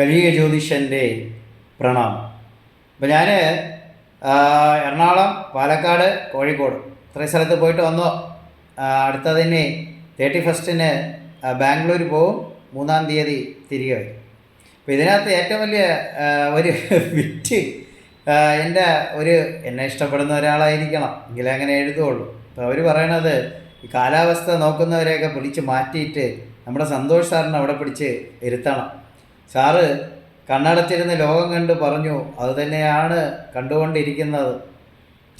കലിയ ജ്യോതിഷന്റെ പ്രണാമം. അപ്പോൾ ഞാൻ എറണാകുളം പാലക്കാട് കോഴിക്കോട് ഇത്രയും സ്ഥലത്ത് പോയിട്ട് വന്നു. അടുത്തതിന് തേർട്ടി ഫസ്റ്റിന് ബാംഗ്ലൂർ പോവും. മൂന്നാം തീയതി തിരികെ വരും. അപ്പോൾ ഇതിനകത്ത് ഏറ്റവും വലിയ ഒരു വിറ്റ് എന്റെ ഒരു എന്നെ ഇഷ്ടപ്പെടുന്ന ഒരാളായിരിക്കണം. എങ്കിലേ അങ്ങനെ എഴുതുകയുള്ളൂ. അപ്പോൾ അവർ പറയണത് ഈ കാലാവസ്ഥ നോക്കുന്നവരെയൊക്കെ പിടിച്ച് മാറ്റിയിട്ട് നമ്മുടെ സന്തോഷ് സാറിനെ അവിടെ പിടിച്ച് ഇരുത്തണം. സാറ് കണ്ണടച്ചിരുന്ന് ലോകം കണ്ട് പറഞ്ഞു അത് തന്നെയാണ് കണ്ടുകൊണ്ടിരിക്കുന്നത്.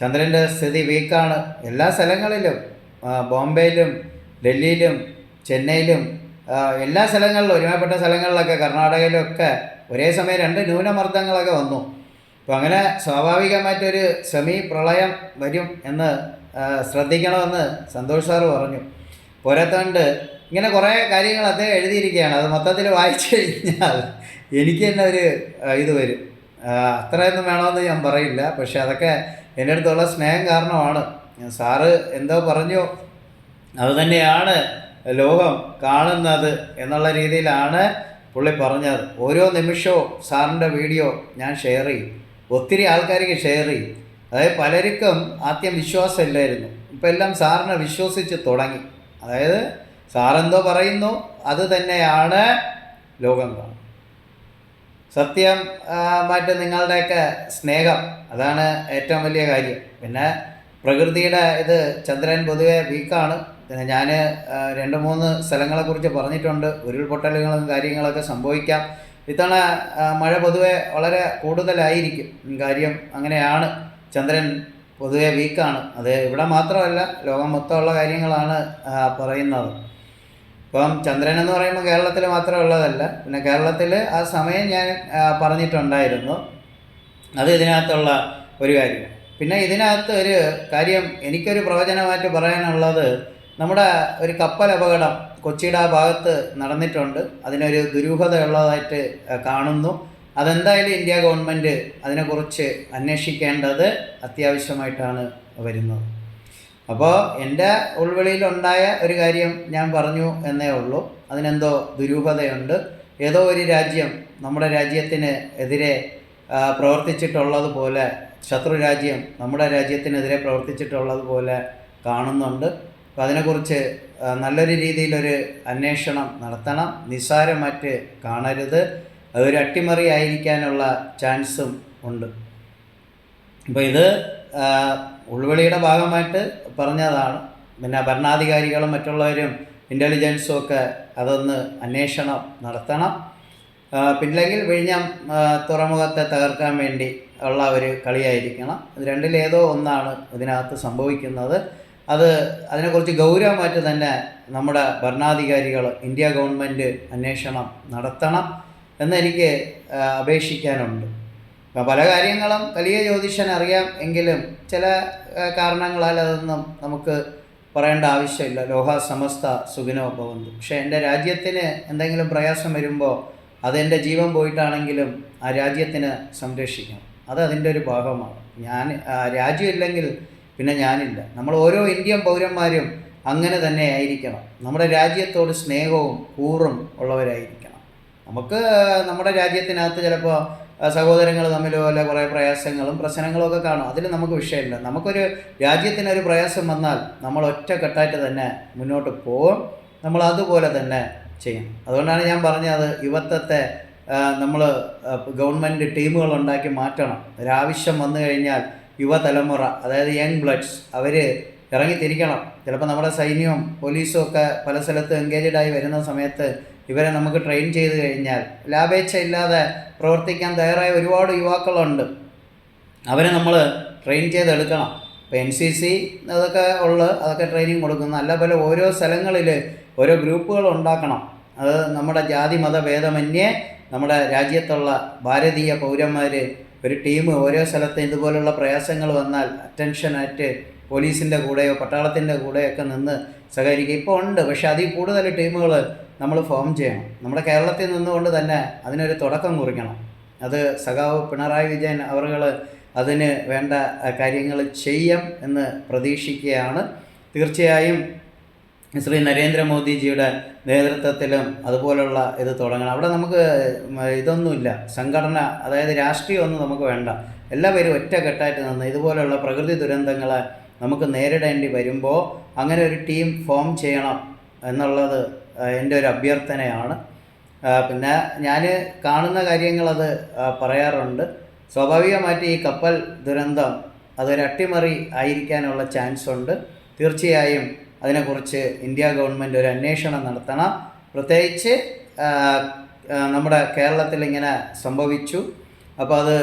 ചന്ദ്രന്റെ സ്ഥിതി വീക്കാണ്. എല്ലാ സ്ഥലങ്ങളിലും ബോംബെയിലും ഡൽഹിയിലും ചെന്നൈയിലും എല്ലാ സ്ഥലങ്ങളിലും ഒരുമാപ്പെട്ട സ്ഥലങ്ങളിലൊക്കെ കർണാടകയിലൊക്കെ ഒരേ സമയം രണ്ട് ന്യൂനമർദ്ദങ്ങളൊക്കെ വന്നു. അപ്പോൾ അങ്ങനെ സ്വാഭാവികമായിട്ടൊരു സെമി പ്രളയം വരും എന്ന് ശ്രദ്ധിക്കണമെന്ന് സന്തോഷ് സാറ് പറഞ്ഞു. പോരാത്തതുകൊണ്ട് ഇങ്ങനെ കുറേ കാര്യങ്ങൾ അദ്ദേഹം എഴുതിയിരിക്കുകയാണ്. അത് മൊത്തത്തിൽ വായിച്ചു കഴിഞ്ഞാൽ എനിക്ക് തന്നെ ഒരു ഇത് വരും. അത്രയൊന്നും വേണമെന്ന് ഞാൻ പറയില്ല. പക്ഷെ അതൊക്കെ എന്റെ അടുത്തുള്ള സ്നേഹം കാരണമാണ്. സാറ് എന്തോ പറഞ്ഞു അത് തന്നെയാണ് ലോകം കാണുന്നത് എന്നുള്ള രീതിയിലാണ് പുള്ളി പറഞ്ഞത്. ഓരോ നിമിഷവും സാറിന്റെ വീഡിയോ ഞാൻ ഷെയർ ചെയ്യും. ഒത്തിരി ആൾക്കാർക്ക് ഷെയർ ചെയ്യും. അതായത് പലർക്കും ആദ്യം വിശ്വാസമില്ലായിരുന്നു ഇപ്പം എല്ലാം സാറിനെ വിശ്വസിച്ച് തുടങ്ങി. അതായത് സാറെന്തോ പറയുന്നു അത് തന്നെയാണ് ലോകം സത്യം മറ്റ് നിങ്ങളുടെയൊക്കെ സ്നേഹം അതാണ് ഏറ്റവും വലിയ കാര്യം. പിന്നെ പ്രകൃതിയുടെ ഇത് ചന്ദ്രൻ പൊതുവെ വീക്കാണ്. പിന്നെ ഞാൻ രണ്ട് മൂന്ന് സ്ഥലങ്ങളെക്കുറിച്ച് പറഞ്ഞിട്ടുണ്ട്. ഉരുൾപൊട്ടലുകളും കാര്യങ്ങളൊക്കെ സംഭവിക്കാം. ഇത്തവണ മഴ പൊതുവെ വളരെ കൂടുതലായിരിക്കും. കാര്യം അങ്ങനെയാണ്. ചന്ദ്രൻ പൊതുവെ വീക്കാണ്. അത് ഇവിടെ മാത്രമല്ല ലോകം മൊത്തമുള്ള കാര്യങ്ങളാണ് പറയുന്നത്. ഇപ്പം ചന്ദ്രൻ എന്ന് പറയുമ്പോൾ കേരളത്തിൽ മാത്രമുള്ളതല്ല പിന്നെ കേരളത്തിൽ ആ സമയം ഞാൻ പറഞ്ഞിട്ടുണ്ടായിരുന്നു. അത് ഇതിനകത്തുള്ള ഒരു കാര്യം. പിന്നെ ഇതിനകത്ത് ഒരു കാര്യം എനിക്കൊരു പ്രവചനമായിട്ട് പറയാനുള്ളത്. നമ്മുടെ ഒരു കപ്പൽ അപകടം കൊച്ചിയുടെ ആ ഭാഗത്ത് നടന്നിട്ടുണ്ട്. അതിനൊരു ദുരൂഹത ഉള്ളതായിട്ട് കാണുന്നു. അതെന്തായാലും ഇന്ത്യ ഗവൺമെന്റ് അതിനെക്കുറിച്ച് അന്വേഷിക്കേണ്ടത് അത്യാവശ്യമായിട്ടാണ് വരുന്നത്. അപ്പോൾ എന്റെ ഉൾവിളിയിലുണ്ടായ ഒരു കാര്യം ഞാൻ പറഞ്ഞു എന്നേ ഉള്ളൂ. അതിനെന്തോ ദുരൂഹതയുണ്ട്. ഏതോ ഒരു രാജ്യം നമ്മുടെ രാജ്യത്തിന് എതിരെ പ്രവർത്തിച്ചിട്ടുള്ളതുപോലെ ശത്രു രാജ്യം നമ്മുടെ രാജ്യത്തിനെതിരെ പ്രവർത്തിച്ചിട്ടുള്ളതുപോലെ കാണുന്നുണ്ട്. അപ്പോൾ അതിനെക്കുറിച്ച് നല്ലൊരു രീതിയിലൊരു അന്വേഷണം നടത്തണം. നിസ്സാരമായിട്ട് കാണരുത്. അതൊരു അട്ടിമറി ആയിരിക്കാനുള്ള ചാൻസും ഉണ്ട്. അപ്പോൾ ഇത് ഉൾവിളിയുടെ ഭാഗമായിട്ട് പറഞ്ഞതാണ്. പിന്നെ ഭരണാധികാരികളും മറ്റുള്ളവരും ഇന്റലിജൻസും ഒക്കെ അതൊന്ന് അന്വേഷണം നടത്തണം. പിന്നില്ലെങ്കിൽ വിഴിഞ്ഞം തുറമുഖത്തെ തകർക്കാൻ വേണ്ടി ഉള്ള ഒരു കളിയായിരിക്കണം. ഇത് രണ്ടിലേതോ ഒന്നാണ് ഇതിനകത്ത് സംഭവിക്കുന്നത്. അത് അതിനെക്കുറിച്ച് ഗൗരവമായിട്ട് തന്നെ നമ്മുടെ ഭരണാധികാരികൾ ഇന്ത്യ ഗവൺമെന്റ് അന്വേഷണം നടത്തണം എന്നെനിക്ക് അപേക്ഷിക്കാനുണ്ട്. അപ്പോൾ പല കാര്യങ്ങളും വലിയ ജ്യോതിഷൻ അറിയാം എങ്കിലും ചില കാരണങ്ങളാൽ അതൊന്നും നമുക്ക് പറയേണ്ട ആവശ്യമില്ല. ലോഹ സമസ്ത സുഖിനോ ഭവന്തു. പക്ഷേ എന്റെ രാജ്യത്തിന് എന്തെങ്കിലും പ്രയാസം വരുമ്പോൾ അതെന്റെ ജീവൻ പോയിട്ടാണെങ്കിലും ആ രാജ്യത്തിന് സംരക്ഷിക്കണം. അത് അതിന്റെ ഒരു ഭാഗമാണ്. ഞാൻ രാജ്യമില്ലെങ്കിൽ പിന്നെ ഞാനില്ല. നമ്മൾ ഓരോ ഇന്ത്യൻ പൗരന്മാരും അങ്ങനെ തന്നെ ആയിരിക്കണം. നമ്മുടെ രാജ്യത്തോട് സ്നേഹവും കൂറും ഉള്ളവരായിരിക്കണം. നമുക്ക് നമ്മുടെ രാജ്യത്തിനകത്ത് ചിലപ്പോൾ സഹോദരങ്ങൾ തമ്മിൽ കുറേ പ്രയാസങ്ങളും പ്രശ്നങ്ങളും ഒക്കെ കാണും. അതിൽ നമുക്ക് വിഷയമില്ല. നമുക്കൊരു രാജ്യത്തിനൊരു പ്രയാസം വന്നാൽ നമ്മൾ ഒറ്റക്കെട്ടായിട്ട് തന്നെ മുന്നോട്ട് പോകും നമ്മൾ അതുപോലെ തന്നെ ചെയ്യും. അതുകൊണ്ടാണ് ഞാൻ പറഞ്ഞത് യുവത്വത്തെ നമ്മൾ ഗവൺമെന്റ് ടീമുകൾ ഉണ്ടാക്കി മാറ്റണം. ഒരാവശ്യം വന്നു കഴിഞ്ഞാൽ യുവതലമുറ അതായത് യങ് ബ്ലഡ്സ് അവർ ഇറങ്ങിത്തിരിക്കണം ചിലപ്പോൾ നമ്മുടെ സൈന്യവും പോലീസും ഒക്കെ പല സ്ഥലത്ത് എൻഗേജഡ് ആയി വരുന്ന സമയത്ത് ഇവരെ നമുക്ക് ട്രെയിൻ ചെയ്ത് കഴിഞ്ഞാൽ ലാഭേച്ഛ ഇല്ലാതെ പ്രവർത്തിക്കാൻ തയ്യാറായ ഒരുപാട് യുവാക്കളുണ്ട്. അവരെ നമ്മൾ ട്രെയിൻ ചെയ്തെടുക്കണം. ഇപ്പോൾ എൻ സി സി അതൊക്കെ ഉള്ള അതൊക്കെ ട്രെയിനിങ് കൊടുക്കുന്നു. നല്ല പോലെ ഓരോ സ്ഥലങ്ങളിൽ ഓരോ ഗ്രൂപ്പുകൾ ഉണ്ടാക്കണം. അത് നമ്മുടെ ജാതി മത ഭേദമന്യേ നമ്മുടെ രാജ്യത്തുള്ള ഭാരതീയ പൗരന്മാർ ഒരു ടീം ഓരോ സ്ഥലത്ത് ഇതുപോലുള്ള പ്രയാസങ്ങൾ വന്നാൽ അറ്റൻഷനായിട്ട് പോലീസിന്റെ കൂടെയോ പട്ടാളത്തിന്റെ കൂടെയൊക്കെ നിന്ന് സഹകരിക്കുക. ഇപ്പോൾ ഉണ്ട് പക്ഷേ അതിൽ കൂടുതൽ ടീമുകൾ നമ്മൾ ഫോം ചെയ്യണം. നമ്മുടെ കേരളത്തിൽ നിന്നുകൊണ്ട് തന്നെ അതിനൊരു തുടക്കം കുറിക്കണം. അത് സഖാവ് പിണറായി വിജയൻ അവറുകൾ അതിന് വേണ്ട കാര്യങ്ങൾ ചെയ്യാം എന്ന് പ്രതീക്ഷിക്കുകയാണ്. തീർച്ചയായും ശ്രീ നരേന്ദ്രമോദിജിയുടെ നേതൃത്വത്തിലും അതുപോലുള്ള ഇത് തുടങ്ങണം. അവിടെ നമുക്ക് ഇതൊന്നുമില്ല. സംഘടന അതായത് രാഷ്ട്രീയമൊന്നും നമുക്ക് വേണ്ട. എല്ലാവരും ഒറ്റക്കെട്ടായിട്ട് നിന്ന് ഇതുപോലുള്ള പ്രകൃതി ദുരന്തങ്ങളെ നമുക്ക് നേരിടേണ്ടി വരുമ്പോൾ അങ്ങനെ ഒരു ടീം ഫോം ചെയ്യണം എന്നുള്ളത് എന്റെ ഒരു അഭ്യർത്ഥനയാണ്. പിന്നെ ഞാൻ കാണുന്ന കാര്യങ്ങളത് പറയാറുണ്ട്. സ്വാഭാവികമായിട്ട് ഈ കപ്പൽ ദുരന്തം അതൊരു അട്ടിമറി ആയിരിക്കാനുള്ള ചാൻസ് ഉണ്ട്. തീർച്ചയായും അതിനെക്കുറിച്ച് ഇന്ത്യ ഗവൺമെന്റ് ഒരു അന്വേഷണം നടത്തണം. പ്രത്യേകിച്ച് നമ്മുടെ കേരളത്തിൽ ഇങ്ങനെ സംഭവിച്ചു. അപ്പോൾ അത്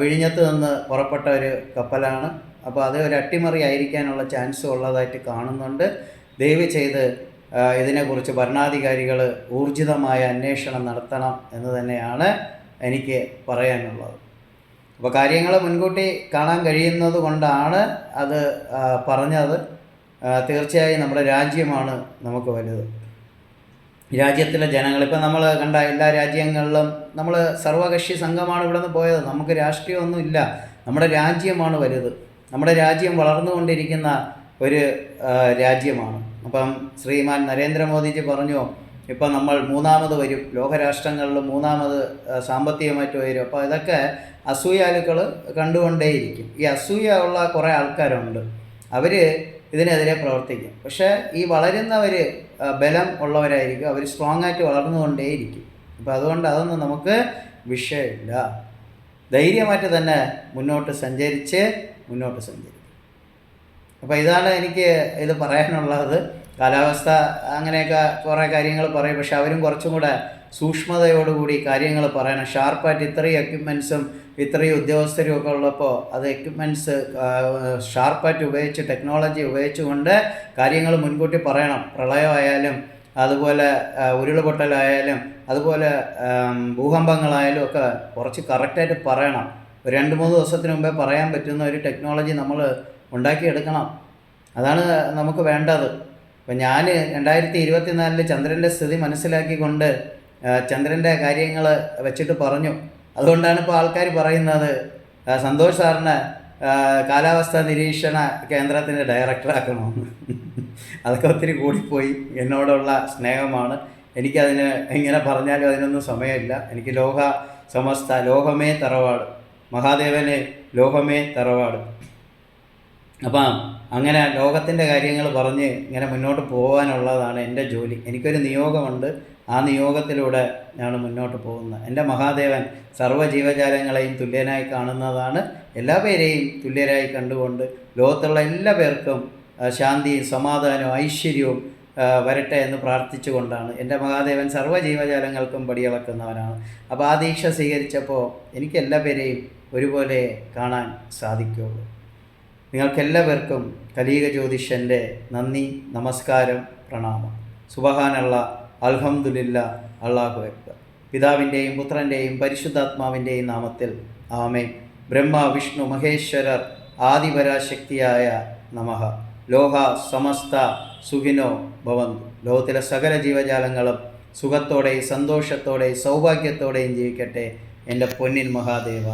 വിഴിഞ്ഞത്ത് നിന്ന് പുറപ്പെട്ട ഒരു കപ്പലാണ്. അപ്പോൾ അത് ഒരു അട്ടിമറി ആയിരിക്കാനുള്ള ചാൻസ് ഉള്ളതായിട്ട് കാണുന്നുണ്ട്. ദയവ് ചെയ്ത് ഇതിനെക്കുറിച്ച് ഭരണാധികാരികൾ ഊർജിതമായ അന്വേഷണം നടത്തണം എന്ന് തന്നെയാണ് എനിക്ക് പറയാനുള്ളത്. അപ്പോൾ കാര്യങ്ങൾ മുൻകൂട്ടി കാണാൻ കഴിയുന്നത് കൊണ്ടാണ് അത് പറഞ്ഞത്. തീർച്ചയായും നമ്മുടെ രാജ്യമാണ് നമുക്ക് വലുത്. രാജ്യത്തിലെ ജനങ്ങൾ ഇപ്പം നമ്മൾ കണ്ട എല്ലാ രാജ്യങ്ങളിലും നമ്മൾ സർവകക്ഷി സംഘമാണ് ഇവിടെ നിന്ന് പോയത്. നമുക്ക് രാഷ്ട്രീയമൊന്നുമില്ല. നമ്മുടെ രാജ്യമാണ് വലുത്. നമ്മുടെ രാജ്യം വളർന്നുകൊണ്ടിരിക്കുന്ന ഒരു രാജ്യമാണ്. അപ്പം ശ്രീമാൻ നരേന്ദ്രമോദിജി പറഞ്ഞു ഇപ്പം നമ്മൾ മൂന്നാമത് വരും. ലോകരാഷ്ട്രങ്ങളിൽ മൂന്നാമത് സാമ്പത്തികമായിട്ട് വരും അപ്പോൾ ഇതൊക്കെ അസൂയാലുക്കൾ കണ്ടുകൊണ്ടേയിരിക്കും. ഈ അസൂയ ഉള്ള കുറേ ആൾക്കാരുണ്ട്. അവർ ഇതിനെതിരെ പ്രവർത്തിക്കും. പക്ഷേ ഈ വളരുന്നവർ ബലം ഉള്ളവരായിരിക്കും. അവർ സ്ട്രോങ് ആയിട്ട് വളർന്നുകൊണ്ടേയിരിക്കും. അപ്പോൾ അതുകൊണ്ട് അതൊന്നും നമുക്ക് വിഷയമില്ല. ധൈര്യമായിട്ട് തന്നെ മുന്നോട്ട് സഞ്ചരിച്ച് മുന്നോട്ട് സഞ്ചരിക്കും. അപ്പോൾ ഇതാണ് എനിക്ക് ഇത് പറയാനുള്ളത്. കാലാവസ്ഥ അങ്ങനെയൊക്കെ കുറേ കാര്യങ്ങൾ പറയും. പക്ഷെ അവരും കുറച്ചും കൂടെ സൂക്ഷ്മതയോടുകൂടി കാര്യങ്ങൾ പറയണം. ഷാർപ്പായിട്ട് ഇത്രയും എക്യുപ്മെൻസും ഇത്രയും ഉദ്യോഗസ്ഥരും ഒക്കെ ഉള്ളപ്പോൾ അത് എക്യുപ്മെന്റ്സ് ഷാർപ്പായിട്ട് ഉപയോഗിച്ച് ടെക്നോളജി ഉപയോഗിച്ചുകൊണ്ട് കാര്യങ്ങൾ മുൻകൂട്ടി പറയണം. പ്രളയമായാലും അതുപോലെ ഉരുൾപൊട്ടലായാലും അതുപോലെ ഭൂകമ്പങ്ങളായാലും ഒക്കെ കുറച്ച് കറക്റ്റായിട്ട് പറയണം. ഒരു രണ്ട് മൂന്ന് ദിവസത്തിന് മുമ്പേ പറയാൻ പറ്റുന്ന ഒരു ടെക്നോളജി നമ്മൾ ഉണ്ടാക്കിയെടുക്കണം. അതാണ് നമുക്ക് വേണ്ടത്. അപ്പം ഞാൻ രണ്ടായിരത്തി ഇരുപത്തിനാലിൽ ചന്ദ്രന്റെ സ്ഥിതി മനസ്സിലാക്കിക്കൊണ്ട് ചന്ദ്രന്റെ കാര്യങ്ങൾ വെച്ചിട്ട് പറഞ്ഞു. അതുകൊണ്ടാണ് ഇപ്പോൾ ആൾക്കാർ പറയുന്നത് സന്തോഷ് സാറിന് കാലാവസ്ഥാ നിരീക്ഷണ കേന്ദ്രത്തിന്റെ ഡയറക്ടറാക്കണമെന്ന് അതൊക്കെ ഒത്തിരി കൂടിപ്പോയി. എന്നോടുള്ള സ്നേഹമാണ്. എനിക്കതിന് എങ്ങനെ പറഞ്ഞാലും അതിനൊന്നും സമയമില്ല. എനിക്ക് ലോക സമസ്ത ലോകമേ തറവാട്. മഹാദേവന് ലോകമേ തറവാട്. അപ്പം അങ്ങനെ ലോകത്തിന്റെ കാര്യങ്ങൾ പറഞ്ഞ് ഇങ്ങനെ മുന്നോട്ട് പോകാനുള്ളതാണ് എന്റെ ജോലി. എനിക്കൊരു നിയോഗമുണ്ട്. ആ നിയോഗത്തിലൂടെ ഞാൻ മുന്നോട്ട് പോകുന്നത്. എന്റെ മഹാദേവൻ സർവ ജീവജാലങ്ങളെയും തുല്യനായി കാണുന്നതാണ്. എല്ലാ പേരെയും തുല്യരായി കണ്ടുകൊണ്ട് ലോകത്തുള്ള എല്ലാ പേർക്കും ശാന്തിയും സമാധാനവും ഐശ്വര്യവും വരട്ടെ എന്ന് പ്രാർത്ഥിച്ചുകൊണ്ടാണ് എന്റെ മഹാദേവൻ സർവ ജീവജാലങ്ങൾക്കും പടിയളക്കുന്നവനാണ്. അപ്പോൾ ആ ദീക്ഷ സ്വീകരിച്ചപ്പോൾ എനിക്ക് എല്ലാ പേരെയും ഒരുപോലെ കാണാൻ സാധിക്കുകയുള്ളൂ നിങ്ങൾക്കെല്ലാവർക്കും കലീക ജ്യോതിഷന്റെ നന്ദി നമസ്കാരം പ്രണാമം. സുബഹാനുള്ള അൽഹമുല്ല അള്ളാഹു അക്ബർ. പിതാവിന്റെയും പുത്രന്റെയും പരിശുദ്ധാത്മാവിന്റെയും നാമത്തിൽ ആമേ ബ്രഹ്മ വിഷ്ണു മഹേശ്വരർ ആദിപരാശക്തിയായ നമഹ ലോഹ സമസ്ത സുഖിനോ ഭവന്തു. ലോകത്തിലെ സകല ജീവജാലങ്ങളും സുഖത്തോടെയും സന്തോഷത്തോടെയും സൗഭാഗ്യത്തോടെയും ജീവിക്കട്ടെ എന്റെ പൊന്നിൻ മഹാദേവ.